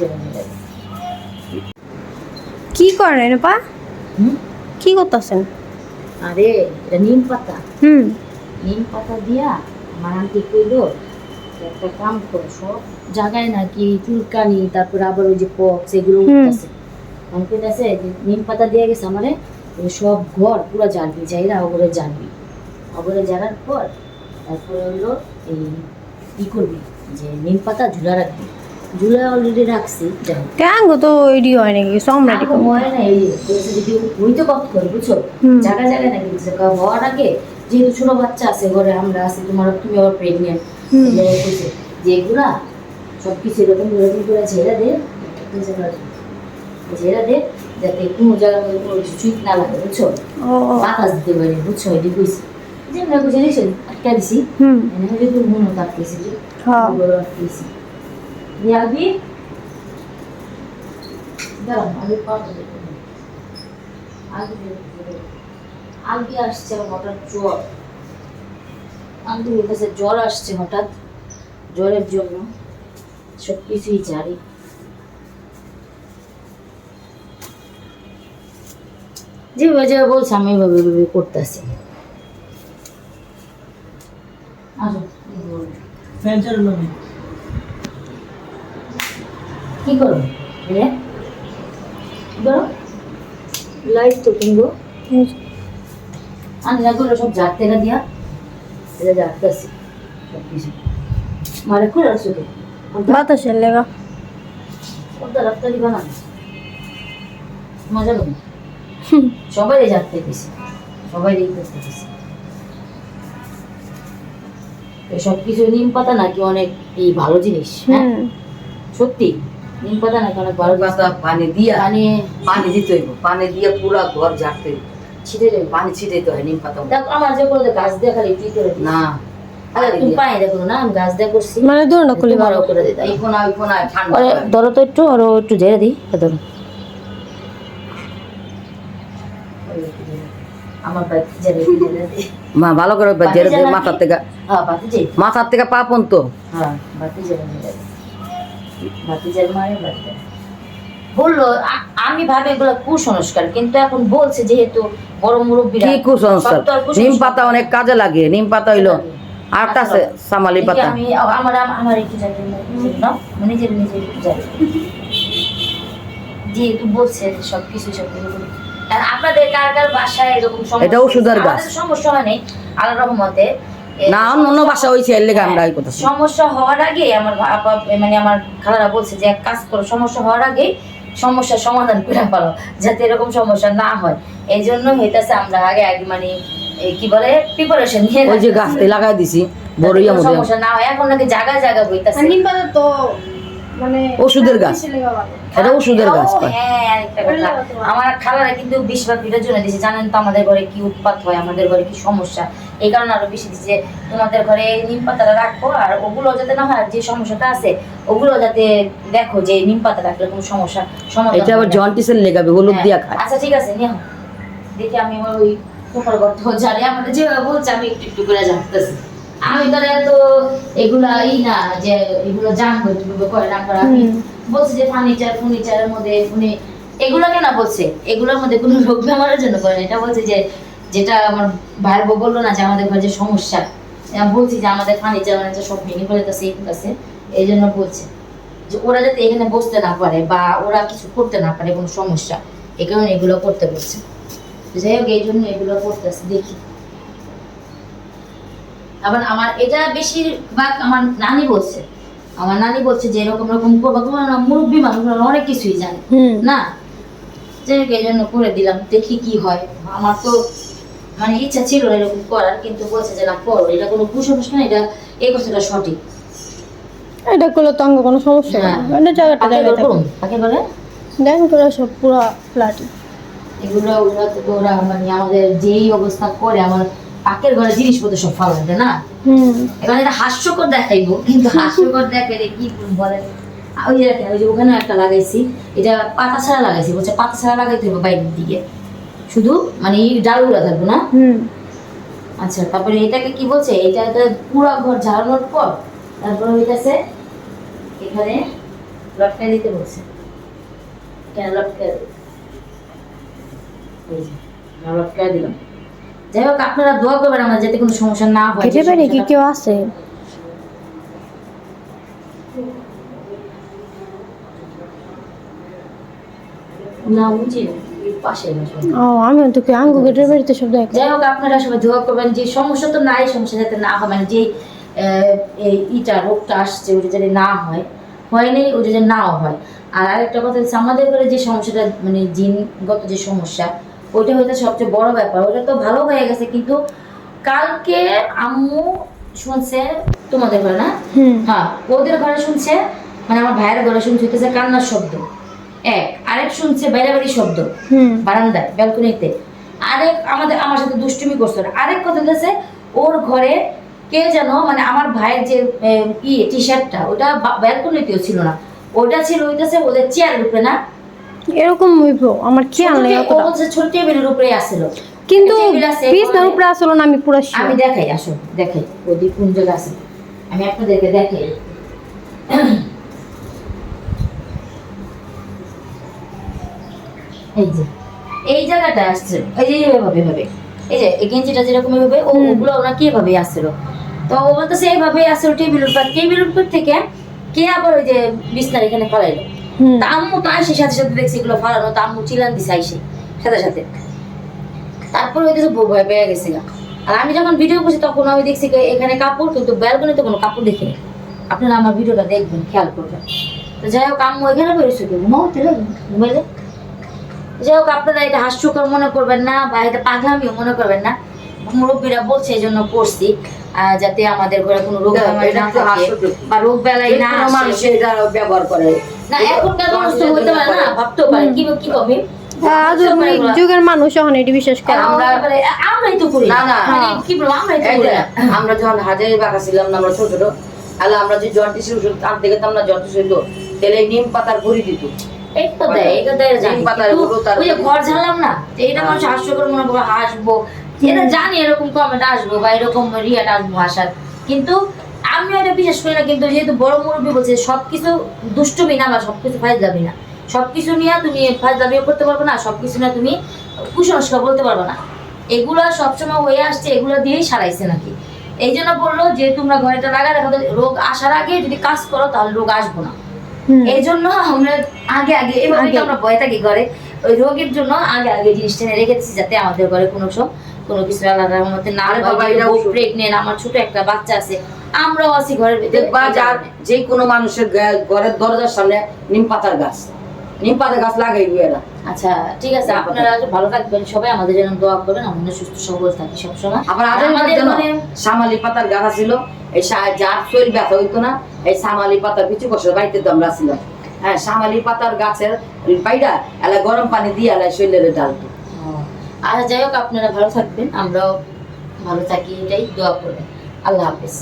যাবে কি করেন পা কি করতেছেন? আরে এটা নিম পাতা। হুম। নিম পাতা দিয়া আমার আন্টি কইলো একটা কাম করো সব জায়গায় নাকি চুলকানি তারপরে আবার ওই যে পক্স এগুলো উঠতেছে। আমি কইতাছে যে নিম পাতা দিয়ে গেছে আমারে সব ঘর পুরো জানবি যাইরা ওগুলো জানবি ওগুলো জানার পর তারপরে হলো এই ই করবি? যে নিম পাতা ঝুলা রাখবি। ঝুলা অলরেডি রাখছি যাই হোক। কেন গো তো এডি হয় নাকি? সম্রাট আগে হয় না এই যদি হইতে কত করে বুঝছ? জায়গা জায়গা নাকি হওয়ার আগে যেহেতু ছোট বাচ্চা আছে ঘরে আমরা আছি তোমার তুমি আবার প্রেগনেন্ট যে এগুলা সব কিছু এরকম এরকম করে ঝেড়া দে ঝেড়া দে যাতে কোনো জায়গার মধ্যে কোনো কিছু চুইট না লাগে বুঝছ? বাতাস দিতে পারি বুঝছ? এটি কইছি। যে আমরা বুঝে নিছি আটকা দিছি। হুম। তো মনে থাকতেছি যে আটকেছি আবি দাঁড়াও, আমি পাবো আগে আগে আসছে হঠাৎ জ্বর। আগে কাছে জ্বর আসছে হঠাৎ, জ্বরের জন্য। সব কিছুই জারি যেভাবে যেভাবে বলছে, আমি এভাবে এভাবে করতেছি। আসো ফ্যান নেই কি করো হ্যাঁ করো লাইট তো কিনবো করলে সব ঝাড়তে না দিয়া এটা ঝাড়তেছি সব কিছু মারে খুলে আসছো তো বাতাসের লেগা। ওটা রাস্তা দিবা না? মজা নেই সবাই ঝাড়তে গেছি সবাই এই করতে গেছি সব কিছু নিম পাতা নাকি অনেক এই ভালো জিনিস হ্যাঁ? সত্যি? নিম পাতা নাকি অনেক ভালো পাতা পানি দিয়া মানে পানি দিতে হইব পানি দিয়ে পুরা ঘর ঝাড়তে হইব। ছিটে দেবে। পানি ছিটাইতে হয় নিম পাতা। দেখো আমার যে কোনো গাছ দিয়ে খালি তুই করে না। আরে তুমি পানি দেখো না আমি গাছ মানে না খুলি তোমারও করে। ধরো তো একটু আরও একটু দিই ধরো। মা ভালো করে মাথার থেকে। হ্যাঁ মাথার থেকে পা হ্যাঁ বাতি জ্বালা ঝেড়ে দিই। বাতি জ্বাল মারে বাতি জ্বাল। বলল আমি ভাবে এগুলো কুসংস্কার কিন্তু এখন বলছে যেহেতু বড় মুরব্বীরা কি কুসংস্কার? সব তো আর কুসংস্কার নিম পাতা অনেক কাজে লাগে নিম পাতা হইল আর একটা সামালি পাতা। আমি আমার আমার একটু জানি না নিজের নিজের জানি যেহেতু বলছে সব সব আর আপনাদের কার কার বাসায় এরকম সমস্যা এটা ওষুধের গাছ। সমস্যা হয় নাই আল্লাহ রহমতে। না অন্য অন্য বাসা হয়েছে এর লেগে আমরা এই কথা সমস্যা হওয়ার আগে আমার আপা মানে আমার খালারা বলছে যে এক কাজ করো সমস্যা হওয়ার আগে সমস্যার সমাধান করে পারো যাতে এরকম সমস্যা না হয়। এই জন্য হইতেছে আমরা আগে আগে মানে কি বলে প্রিপারেশন নিয়ে ওই যে। গাছ লাগাই দিছি বড়ইয়া মধ্যে সমস্যা না হয় এখন নাকি জায়গা জায়গা হইতাছে নিম পাতা তো মানে ওষুধের গাছ। এটা ওষুধের গাছ হ্যাঁ। আমার খালারা কিন্তু বেশিরভাগ ভিডিওর জন্য দিছে জানেন তো আমাদের ঘরে কি উৎপাত হয় আমাদের ঘরে কি সমস্যা। এই কারণে আরও বেশি দিচ্ছে তোমাদের ঘরে নিম পাতাটা রাখো আর ওগুলো যাতে না হয় যে সমস্যাটা আছে ওগুলো যাতে দেখো যে নিম পাতা রাখলে কোনো সমস্যা সমাধান এটা আবার হয়। জন্টিসের লেগাবে হলুদ হ্যাঁ। দিয়া খায় আচ্ছা ঠিক আছে নিও দেখি আমি আমার ওই গর্ত জানি আমাদের বলছে আমি একটু একটু করে জানতেছি আমি তো এত এগুলা ই না যে এগুলো জানব করে না করে বলছে যে ফার্নিচার ফার্নিচারের মধ্যে উনি এগুলো কেন বলছে এগুলোর মধ্যে কোনো রোগ বেমারের জন্য করে না। এটা বলছে যে যেটা আমার ভাইয়ের বউ বলল না যে আমাদের ঘরে যে সমস্যা বলছি যে আমাদের ফার্নিচার ফার্নিচার সব ভেঙে ফেলেতেছে এই করতেছে এই জন্য বলছে যে ওরা যাতে এখানে বসতে না পারে বা ওরা কিছু করতে না পারে কোনো সমস্যা এই কারণে এগুলো করতে বলছে। যাই হোক এই জন্য এগুলো করতেছে দেখি। আবার আমার এটা বেশিরভাগ আমার নানি বলছে আমার নানি বলছে যে এরকম এরকম করব তোমার মুরব্বী মানুষ অনেক কিছুই জানে না? যাই হোক এই জন্য করে দিলাম দেখি কি হয়। আমার তো মানে ইচ্ছা ছিল না এরকম করার কিন্তু বলছে যে না করো এটা কোনো কুসংস্কার এটা এই কথাটা সঠিক। এটা করলে তো অঙ্গ কোনো সমস্যা। নেই এটা জায়গাটা জায়গায় করুন। পাকে করে দেন করে সব পুরো ফ্ল্যাট। এগুলো ওরা তো ওরা মানে আমাদের যেই অবস্থা করে আমার পাকের ঘরে জিনিসপত্র সব ফালা দেয় না? এবার এটা হাস্যকর দেখাইবো কিন্তু হাস্যকর দেখাইলে কি বলে ওই যে ওই যে ওখানে একটা লাগাইছি এটা পাতা ছাড়া লাগাইছি বলছে পাতা ছাড়া লাগাইতে হবে বাইরের দিকে। শুধু মানে এই ডালগুলো থাকবে না? হুম। আচ্ছা তারপরে এটাকে কি বলছে? এটা তো পুরো ঘর ঝাড়ানোর পর তারপরে হইতাছে এখানে লটকায় দিতে বলছে। কেন আমরা লটকায় দিলাম। যাই হোক আপনারা দোয়া করবেন আমার যাতে কোনো সমস্যা না হয়। কি কেউ আছে? না বুঝি পাশে ও আমি তো কি আঙ্গু গেটের বাড়িতে সব দেখ যাই হোক আপনারা সবাই দোয়া করবেন যে সমস্যা তো নাই সমস্যা যাতে না হয় মানে যে ইটা রোগটা আসছে ওটা যাতে না হয় হয়নি ওটা যেন নাও হয়। আর আরেকটা কথা হচ্ছে আমাদের ঘরে যে সমস্যাটা মানে জিনগত যে সমস্যা ওইটা হয়তো সবচেয়ে বড় ব্যাপার। ওটা তো ভালো হয়ে গেছে কিন্তু কালকে আম্মু শুনছে তোমাদের ঘরে না? হ্যাঁ ওদের ঘরে শুনছে মানে আমার ভাইয়ের ঘরে শুনছে হইতেছে কান্নার শব্দ। এক আরেক শুনছে বাইরে বাড়ি শব্দ বারান্দায় ব্যালকনিতে। আরেক আমাদের আমার সাথে দুষ্টুমি করছে। আরেক কথা হচ্ছে ওর ঘরে কে যেন মানে আমার ভাইয়ের যে এম, ই টি শার্টটা ওটা ব্যালকনিতেও ছিল না। ওটা ছিল হইতেছে ওদের চেয়ারের উপরে না? এরকম হইব আমার খেয়াল নেই ও বলছে ছোট টেবিলের উপরে আসছিল কিন্তু বিছনার উপরে আসলো না আমি পুরো আমি দেখাই আসো দেখাই। ওদি কোন জায়গা আছে? আমি আপনাদেরকে দেখাই। এই যে এই জায়গাটা আসছে এই যে এইভাবে এভাবে এই যে এই গেঞ্জিটা যেরকম এভাবে ও। ওগুলো ওনাকে এভাবে আসছিল। তো ও বলতেছে এইভাবে আসছিল টেবিলের উপর। টেবিলের উপর থেকে কে আবার ওই যে বিছনার এখানে ফলাইলো? তা আম্মু তো আইসে সাথে সাথে দেখছি এগুলো ফালানো তো আম্মু চিলান দিছে আইসে সাথে সাথে। তারপরে ওই কিছু ভয় পেয়ে গেছে আর আমি যখন ভিডিও করছি তখন আমি দেখছি এখানে কাপড় কিন্তু ব্যালকনিতে কোনো কাপড় দেখিনি। আপনারা আমার ভিডিওটা দেখবেন খেয়াল করবেন। তো যাই হোক আম্মু এখানে বেরোছো কি ঘুমাও তেলে ঘুমাইলে। যাই হোক আপনারা এটা হাস্যকর মনে করবেন না বা এটা পাগলামিও মনে করবেন না। মুরব্বীরা বলছে এই জন্য করছি যাতে আমাদের ঘরে কোনো রোগ না থাকে বা রোগ বেলাই যে না মানুষ এটা ব্যবহার করে। না এখনকার মানুষ তো হইতে পারে না ভাবতেও পারে। কি কি কবে? আধুনিক যুগের মানুষ এখন এটি বিশ্বাস করে। আমরা আমরাই তো করি। না, না। মানে কি বলব আমরাই তো করি যে, না। আমরা যখন হাজারি বাঁকা ছিলাম না আমরা ছোট ছোট তাহলে আমরা যে জন্ডিস ওষুধ আনতে গেতাম না জন্ডিস হইত তাহলে নিম পাতার বড়ি দিত। তো দেয়, এটা দেয় জানি। ওই যে ঘর ঝাড়লাম না, এটা মানুষ হাস্যকর মনে করবে, হাসবো। এটা জানি এরকম comment আসব বা এরকম react আসব হাসার। কিন্তু আমি এটা বিশ্বাস করি না কিন্তু যেহেতু বড় মুরব্বী বলছে সবকিছু দুষ্টুমি না বা সবকিছু ফাইজলামি না সবকিছু নিয়ে তুমি ফাইজলামিও করতে পারবে না সবকিছু নিয়ে তুমি কুসংস্কার বলতে পারবে না এগুলা সবসময় হয়ে আসছে এগুলো দিয়েই সারাইছে নাকি এই জন্য বলল যে তোমরা ঘরেটা লাগা দেখো রোগ আসার আগে যদি কাজ করো তাহলে রোগ আসব না। এই জন্য আমরা আগে আগে এভাবে তো আমরা ভয় থাকি ঘরে। ওই রোগের জন্য আগে আগে জিনিসটা রেখেছি যাতে আমাদের ঘরে কোনো সব কোনো কিছু আলাদা মধ্যে না। প্রেগনেন্ট আমার ছোট একটা বাচ্চা আছে আমরাও আছি ঘরের ভিতরে। বা যার যে কোনো মানুষের ঘরের দরজার সামনে নিম পাতার গাছ। নিম গাছ লাগাইবি এরা। আচ্ছা ঠিক আছে আপনারা ভালো থাকবেন সবাই আমাদের জন্য দোয়া করবেন আমরা সুস্থ সবল থাকি সবসময়। আবার আমাদের ঘরে সামালি পাতার গাছ ছিল এই যার শরীর ব্যথা হইতো না এই সামালি পাতার কিছু বছর বাড়িতে তো আমরা ছিলাম। হ্যাঁ সামালি পাতার গাছের পাইডা এলা গরম পানি দিয়ে এলা শরীরের ডালতো আর যাই হোক আপনারা ভালো থাকবেন আমরাও ভালো থাকি এটাই দোয়া করবেন। আল্লাহ হাফেজ।